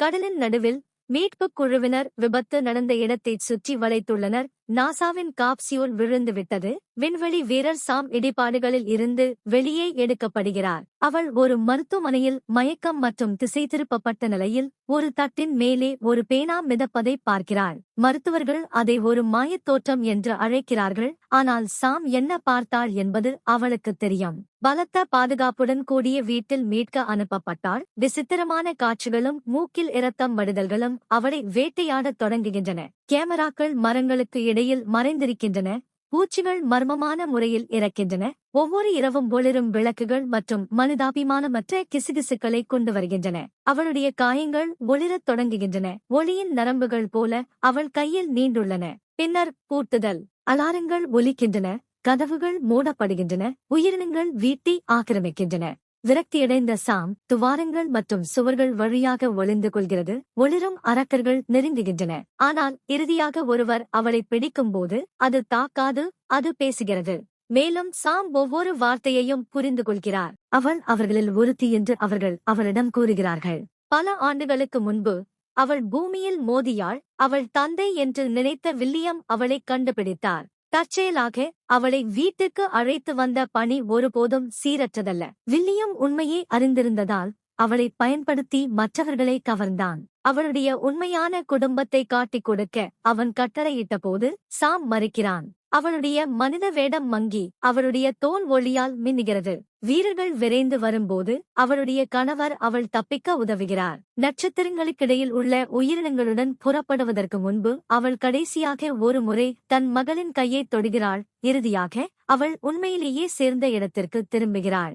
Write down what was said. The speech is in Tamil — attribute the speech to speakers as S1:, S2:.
S1: கடலின் நடுவில் மீட்புக் குழுவினர் விபத்து நடந்த இடத்தைச் சுற்றி வளைத்துள்ளனர். நாசாவின் காப்சியூல் விழுந்துவிட்டது. விண்வெளி வீரர் சாம் இடிபாடுகளில் இருந்து வெளியே எடுக்கப்படுகிறார். அவள் ஒரு மருத்துவமனையில் மயக்கம் மற்றும் திசை திருப்பப்பட்ட நிலையில் ஒரு தட்டின் மேலே ஒரு பேனா மிதப்பதை பார்க்கிறாள். மருத்துவர்கள் அதை ஒரு மாயத் தோற்றம் என்று அழைக்கிறார்கள். ஆனால் சாம் என்ன பார்த்தாள் என்பது அவளுக்கு தெரியும். பலத்த பாதுகாப்புடன் கூடிய வீட்டில் மீட்க அனுப்பப்பட்டாள். விசித்திரமான காட்சிகளும் மூக்கில் இரத்தம் வடுதல்களும் அவளை வேட்டையாடத் தொடங்குகின்றன. கேமராக்கள் மரங்களுக்கு இடையில் மறைந்திருக்கின்றன பூச்சிகள் மர்மமான முறையில் இறக்கின்றன ஒவ்வொரு இரவும் ஒளிரும் விளக்குகள் மற்றும் மனிதாபிமானமற்ற கிசுகிசுக்களை கொண்டு வருகின்றன. அவளுடைய காயங்கள் ஒளிரத் தொடங்குகின்றன ஒளியின் நரம்புகள் போல அவள் கையில் நீண்டுள்ளன. பின்னர் பூட்டுதல் அலாரங்கள் ஒலிக்கின்றன கதவுகள் மூடப்படுகின்றன உயிரினங்கள் வீட்டை ஆக்கிரமிக்கின்றன. விரக்தியடைந்த சாம் துவாரங்கள் மற்றும் சுவர்கள் வழியாக ஒளிந்து கொள்கிறது. ஒளிரும் அரக்கர்கள் நெருங்குகின்றன. ஆனால் இறுதியாக ஒருவர் அவளை பிடிக்கும்போது அது தாக்காது அது பேசுகிறது. மேலும் சாம் ஒவ்வொரு வார்த்தையையும் புரிந்து கொள்கிறார். அவள் அவர்களில் ஒருத்தி என்று அவர்கள் அவளிடம் கூறுகிறார்கள். பல ஆண்டுகளுக்கு முன்பு அவள் பூமியில் மோதியாள் அவள் தந்தை என்று நினைத்த வில்லியம் அவளை கண்டுபிடித்தார். தற்செயலாக அவளை வீட்டுக்கு அழைத்து வந்த பணி ஒருபோதும் சீரற்றதல்ல. வில்லியம் உண்மையை அறிந்திருந்ததால் அவளை பயன்படுத்தி மற்றவர்களை கவர்ந்தான். அவளுடைய உண்மையான குடும்பத்தை காட்டிக் கொடுக்க அவன் கட்டளையிட்ட போது சாம் மறுக்கிறான். அவளுடைய மனித வேடம் மங்கி அவளுடைய தோல் ஒளியால் மின்னுகிறது. வீரர்கள் விரைந்து வரும்போது அவளுடைய கணவர் அவள் தப்பிக்க உதவுகிறார். நட்சத்திரங்களுக்கிடையில் உள்ள உயிரினங்களுடன் புறப்படுவதற்கு முன்பு அவள் கடைசியாக ஒரு முறை தன் மகளின் கையை தொடுகிறாள். இறுதியாக அவள் உண்மையிலேயே சேர்ந்த இடத்திற்கு திரும்புகிறாள்.